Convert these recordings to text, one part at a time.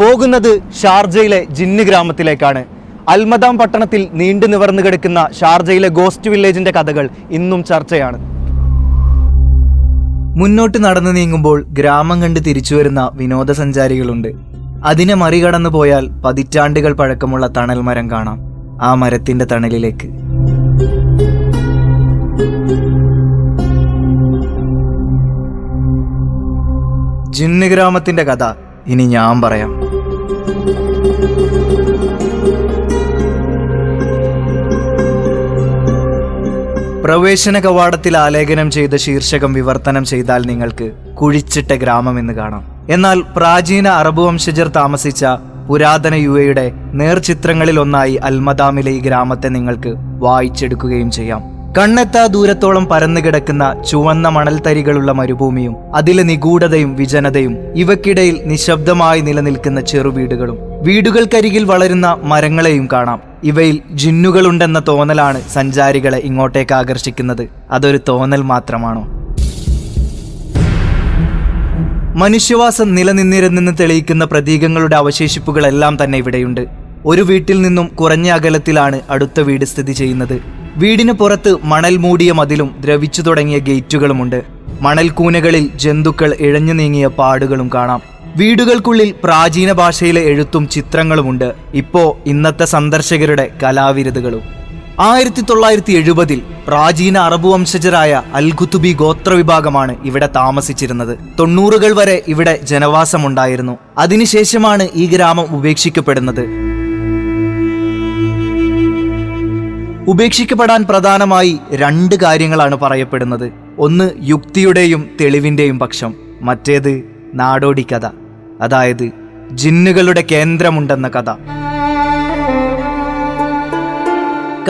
പോകുന്നത് ഷാർജയിലെ ജിന്ന് ഗ്രാമത്തിലേക്കാണ്. അൽമദാം പട്ടണത്തിൽ നീണ്ടു നിവർന്നു കിടക്കുന്ന ഷാർജയിലെ ഗോസ്റ്റ് വില്ലേജിന്റെ കഥകൾ ഇന്നും ചർച്ചയാണ്. മുന്നോട്ട് നടന്നു നീങ്ങുമ്പോൾ ഗ്രാമം കണ്ട് തിരിച്ചു വരുന്ന വിനോദസഞ്ചാരികളുണ്ട്. അതിനെ മറികടന്നു പോയാൽ പതിറ്റാണ്ടുകൾ പഴക്കമുള്ള തണൽ മരം കാണാം ആ മരത്തിന്റെ തണലിലേക്ക്. ജിന്ന് ഗ്രാമത്തിന്റെ കഥ ഇനി ഞാൻ പറയാം. പ്രവേശന കവാടത്തിൽ ആലേഖനം ചെയ്ത ശീർഷകം വിവർത്തനം ചെയ്താൽ നിങ്ങൾക്ക് കുഴിച്ചിട്ട ഗ്രാമം എന്ന് കാണാം. എന്നാൽ പ്രാചീന അറബ് വംശജർ താമസിച്ച പുരാതന യു എയുടെ നേർചിത്രങ്ങളിൽ ഒന്നായി അൽമദാമിലെ ഈ ഗ്രാമത്തെ നിങ്ങൾക്ക് വായിച്ചെടുക്കുകയും ചെയ്യാം. കണ്ണെത്താ ദൂരത്തോളം പരന്നു കിടക്കുന്ന ചുവന്ന മണൽത്തരികളുള്ള മരുഭൂമിയും അതിലെ നിഗൂഢതയും വിജനതയും ഇവക്കിടയിൽ നിശബ്ദമായി നിലനിൽക്കുന്ന ചെറുവീടുകളും. വീടുകൾക്കരികിൽ വളരുന്ന മരങ്ങളെയും കാണാം. ഇവയിൽ ജിന്നുകളുണ്ടെന്ന തോന്നലാണ് സഞ്ചാരികളെ ഇങ്ങോട്ടേക്ക് ആകർഷിക്കുന്നത്. അതൊരു തോന്നൽ മാത്രമാണോ? മനുഷ്യവാസം നിലനിന്നിരുന്നെന്ന് തെളിയിക്കുന്ന പ്രതീകങ്ങളുടെ അവശേഷിപ്പുകളെല്ലാം തന്നെ ഇവിടെയുണ്ട്. ഒരു വീട്ടിൽ നിന്നും കുറഞ്ഞ അകലത്തിലാണ് അടുത്ത വീട് സ്ഥിതി ചെയ്യുന്നത്. വീടിന് പുറത്ത് മണൽ മൂടിയ മതിലും ദ്രവിച്ചു തുടങ്ങിയ ഗേറ്റുകളുമുണ്ട്. മണൽക്കൂനകളിൽ ജന്തുക്കൾ ഇഴഞ്ഞു നീങ്ങിയ പാടുകളും കാണാം. വീടുകൾക്കുള്ളിൽ പ്രാചീന ഭാഷയിലെ എഴുത്തും ചിത്രങ്ങളുമുണ്ട്. ഇപ്പോ ഇന്നത്തെ സന്ദർശകരുടെ കലാവിരുതുകളും. ആയിരത്തി തൊള്ളായിരത്തി എഴുപതിൽ പ്രാചീന അറബ് വംശജരായ അൽഖുത്തുബി ഗോത്രവിഭാഗമാണ് ഇവിടെ താമസിച്ചിരുന്നത്. തൊണ്ണൂറുകൾ വരെ ഇവിടെ ജനവാസമുണ്ടായിരുന്നു. അതിനുശേഷമാണ് ഈ ഗ്രാമം ഉപേക്ഷിക്കപ്പെടുന്നത്. ഉപേക്ഷിക്കപ്പെടാൻ പ്രധാനമായി രണ്ട് കാര്യങ്ങളാണ് പറയപ്പെടുന്നത്. ഒന്ന് യുക്തിയുടെയും തെളിവിന്റെയും പക്ഷം മറ്റേത് നാടോടി കഥ അതായത് ജിന്നുകളുടെ കേന്ദ്രമുണ്ടെന്ന കഥ.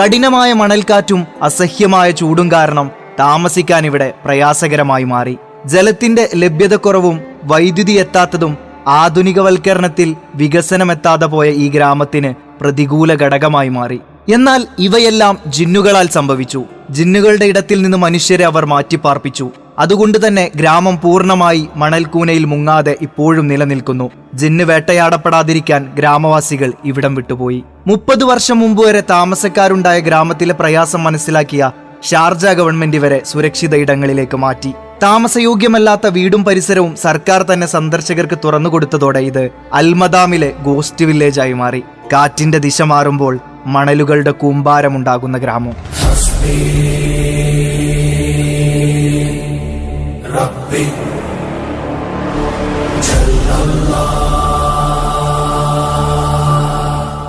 കഠിനമായ മണൽക്കാറ്റും അസഹ്യമായ ചൂടും കാരണം താമസിക്കാൻ ഇവിടെ പ്രയാസകരമായി മാറി. ജലത്തിന്റെ ലഭ്യതക്കുറവും വൈദ്യുതി എത്താത്തതും ആധുനികവൽക്കരണത്തിൽ വികസനമെത്താതെ പോയ ഈ ഗ്രാമത്തിന് പ്രതികൂല ഘടകമായി മാറി. എന്നാൽ ഇവയെല്ലാം ജിന്നുകളാൽ സംഭവിച്ചു. ജിന്നുകളുടെ ഇടത്തിൽ നിന്ന് മനുഷ്യരെ അവർ മാറ്റിപ്പാർപ്പിച്ചു. അതുകൊണ്ട് തന്നെ ഗ്രാമം പൂർണമായി മണൽക്കൂനയിൽ മുങ്ങാതെ ഇപ്പോഴും നിലനിൽക്കുന്നു. ജിന്ന് വേട്ടയാടപ്പെടാതിരിക്കാൻ ഗ്രാമവാസികൾ ഇവിടം വിട്ടുപോയി. മുപ്പത് വർഷം മുമ്പ് വരെ താമസക്കാരുണ്ടായ ഗ്രാമത്തിലെ പ്രയാസം മനസ്സിലാക്കിയ ഷാർജ ഗവൺമെന്റ് വരെ സുരക്ഷിത ഇടങ്ങളിലേക്ക് മാറ്റി. താമസയോഗ്യമല്ലാത്ത വീടും പരിസരവും സർക്കാർ തന്നെ സന്ദർശകർക്ക് തുറന്നുകൊടുത്തതോടെ ഇത് അൽമദാമിലെ ഗോസ്റ്റ് വില്ലേജായി മാറി. കാറ്റിന്റെ ദിശ മാറുമ്പോൾ മണലുകളുടെ കൂമ്പാരമുണ്ടാകുന്ന ഗ്രാമം.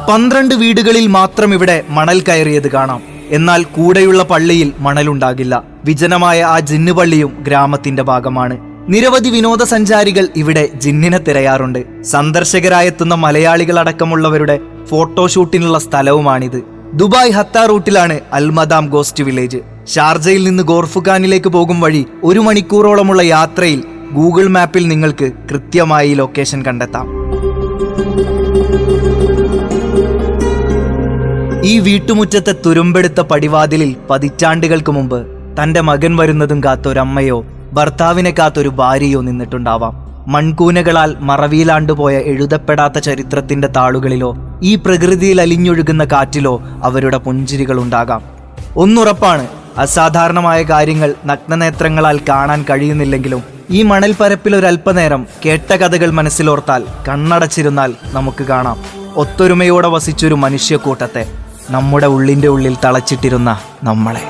പന്ത്രണ്ട് വീടുകളിൽ മാത്രം ഇവിടെ മണൽ കയറിയത് കാണാം. എന്നാൽ കൂടെയുള്ള പള്ളിയിൽ മണലുണ്ടാകില്ല. വിജനമായ ആ ജിന്നു പള്ളിയും ഗ്രാമത്തിന്റെ ഭാഗമാണ്. നിരവധി വിനോദസഞ്ചാരികൾ ഇവിടെ ജിന്നിനെ തിരയാറുണ്ട്. സന്ദർശകരായെത്തുന്ന മലയാളികൾ അടക്കമുള്ളവരുടെ ഫോട്ടോഷൂട്ടിനുള്ള സ്ഥലവുമാണിത്. ദുബായ് ഹത്ത റൂട്ടിലാണ് അൽമദാം ഗോസ്റ്റ് വില്ലേജ്. ഷാർജയിൽ നിന്ന് ഗോർഫുഖാനിലേക്ക് പോകും വഴി ഒരു മണിക്കൂറോളമുള്ള യാത്രയിൽ ഗൂഗിൾ മാപ്പിൽ നിങ്ങൾക്ക് കൃത്യമായി ലൊക്കേഷൻ കണ്ടെത്താം. ഈ വീട്ടുമുറ്റത്തെ തുരുമ്പെടുത്ത പടിവാതിലിൽ പതിറ്റാണ്ടുകൾക്ക് മുമ്പ് തന്റെ മകൻ വരുന്നതും കാത്തൊരമ്മയോ ഭർത്താവിനെ കാത്തൊരു ഭാര്യയോ നിന്നിട്ടുണ്ടാവാം. മൺകൂനകളാൽ മറവിയിലാണ്ടുപോയ എഴുതപ്പെടാത്ത ചരിത്രത്തിന്റെ താളുകളിലോ ഈ പ്രകൃതിയിൽ അലിഞ്ഞൊഴുകുന്ന കാറ്റിലോ അവരുടെ പുഞ്ചിരികൾ ഉണ്ടാകാം ഒന്നുറപ്പാണ് അസാധാരണമായ കാര്യങ്ങൾ നഗ്നനേത്രങ്ങളാൽ കാണാൻ കഴിയുന്നില്ലെങ്കിലും ഈ മണൽപ്പരപ്പിൽ ഒരല്പനേരം കേട്ട കഥകൾ മനസ്സിലോർത്താൽ കണ്ണടച്ചിരുന്നാൽ നമുക്ക് കാണാം. ഒത്തൊരുമയോടെ വസിച്ചൊരു മനുഷ്യക്കൂട്ടത്തെ നമ്മുടെ ഉള്ളിന്റെ ഉള്ളിൽ തളച്ചിട്ടിരുന്ന നമ്മളെ.